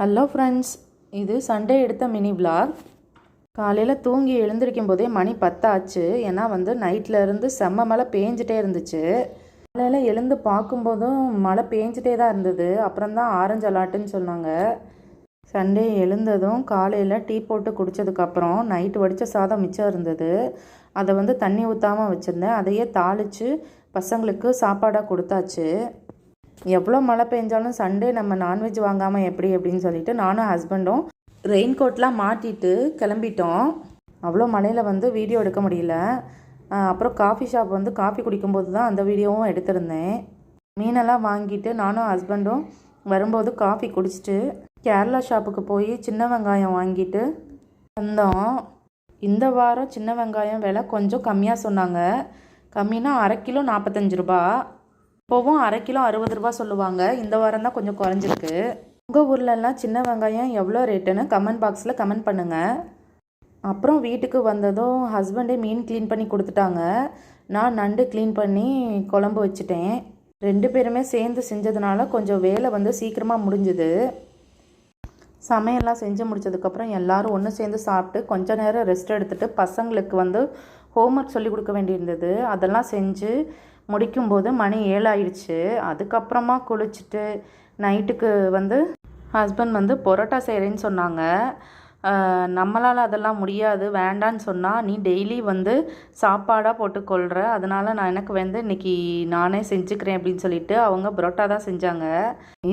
Hello friends இது Sunday எடுத்த mini vlog காலையில் தூங்கி எழுந்திருக்கும் போதே மணி பத்தாச்சு. ஏன்னா வந்து நைட்டில் இருந்து செம்ம மழை பேஞ்சிட்டே இருந்துச்சு. காலையில் எழுந்து பார்க்கும்போதும் மழை பேஞ்சிட்டே தான் இருந்தது. அப்புறம் தான் ஆரஞ்சு அலாட்டுன்னு சொன்னாங்க. சண்டே எழுந்ததும் காலையில் டீ போட்டு குடித்ததுக்கப்புறம் நைட்டு வடித்த சாதம் மிச்சம் இருந்தது. அதை வந்து தண்ணி ஊற்றாமல் வச்சுருந்தேன். அதையே தாளித்து பசங்களுக்கு சாப்பாடாக கொடுத்தாச்சு. எவ்வளோ மழை பெஞ்சாலும் சண்டே நம்ம நான்வெஜ் வாங்காமல் எப்படி அப்படின்னு சொல்லிட்டு நானும் ஹஸ்பண்டும் ரெயின் கோட்லாம் மாட்டிட்டு கிளம்பிட்டோம். அவ்வளோ மழையில் வந்து வீடியோ எடுக்க முடியல. அப்புறம் காஃபி ஷாப் வந்து காஃபி குடிக்கும்போது தான் அந்த வீடியோவும் எடுத்திருந்தேன். மீனெல்லாம் வாங்கிட்டு நானும் ஹஸ்பண்டும் வரும்போது காஃபி குடிச்சிட்டு கேரளா ஷாப்புக்கு போய் சின்ன வெங்காயம் வாங்கிட்டு வந்தோம். இந்த வாரம் சின்ன வெங்காயம் விலை கொஞ்சம் கம்மியாக சொன்னாங்க. கம்மினா அரை கிலோ நாற்பத்தஞ்சு ரூபா. இப்போவும் அரை கிலோ அறுபது ரூபா சொல்லுவாங்க. இந்த வாரம் தான் கொஞ்சம் குறைஞ்சிருக்கு. உங்கள் ஊர்லலாம் சின்ன வெங்காயம் எவ்வளோ ரேட்டுன்னு கமெண்ட் பாக்ஸில் கமெண்ட் பண்ணுங்கள் அப்புறம் வீட்டுக்கு வந்ததும் ஹஸ்பண்டே மீன் க்ளீன் பண்ணி கொடுத்துட்டாங்க. நான் நண்டு க்ளீன் பண்ணி குழம்பு வச்சுட்டேன். ரெண்டு பேருமே சேர்ந்து செஞ்சதுனால கொஞ்சம் வேலை வந்து சீக்கிரமாக முடிஞ்சுது. சமையல்லாம் செஞ்சு முடிச்சதுக்கப்புறம் எல்லாரும் ஒன்று சேர்ந்து சாப்பிட்டு கொஞ்ச நேரம் ரெஸ்ட் எடுத்துட்டு பசங்களுக்கு வந்து ஹோம்ஒர்க் சொல்லி கொடுக்க வேண்டியிருந்தது. அதெல்லாம் செஞ்சு முடிக்கும்போது மணி ஏழாயிடுச்சு. அதுக்கப்புறமா குளிச்சுட்டு நைட்டுக்கு வந்து ஹஸ்பண்ட் வந்து பொரோட்டா செய்கிறேன்னு சொன்னாங்க. நம்மளால் அதெல்லாம் முடியாது வேண்டான்னு சொன்னால் நீ டெய்லி வந்து சாப்பாடாக போட்டுக்கொள்கிற அதனால் நான் எனக்கு வந்து இன்னைக்கு நானே செஞ்சுக்கிறேன் அப்படின்னு சொல்லிட்டு அவங்க பரோட்டா தான் செஞ்சாங்க.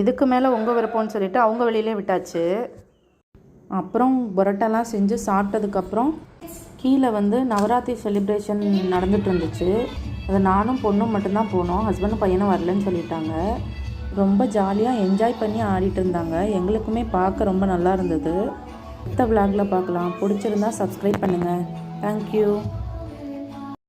இதுக்கு மேலே உங்கள் விருப்பம்னு சொல்லிட்டு அவங்க வெளியிலே விட்டாச்சு. அப்புறம் பரோட்டாலாம் செஞ்சு சாப்பிட்டதுக்கப்புறம் கீழே வந்து நவராத்திரி செலிப்ரேஷன் நடந்துட்டு இருந்துச்சு. அது நானும் பொண்ணும் மட்டும்தான் போனோம். ஹஸ்பண்டும் பையனும் வரலன்னு சொல்லிட்டாங்க. ரொம்ப ஜாலியாக என்ஜாய் பண்ணி ஆடிட்டு இருந்தாங்க. எங்களுக்குமே பார்க்க ரொம்ப நல்லா இருந்தது. அடுத்த விளாகில் பார்க்கலாம். பிடிச்சிருந்தா சப்ஸ்கிரைப் பண்ணுங்கள் தேங்க்யூ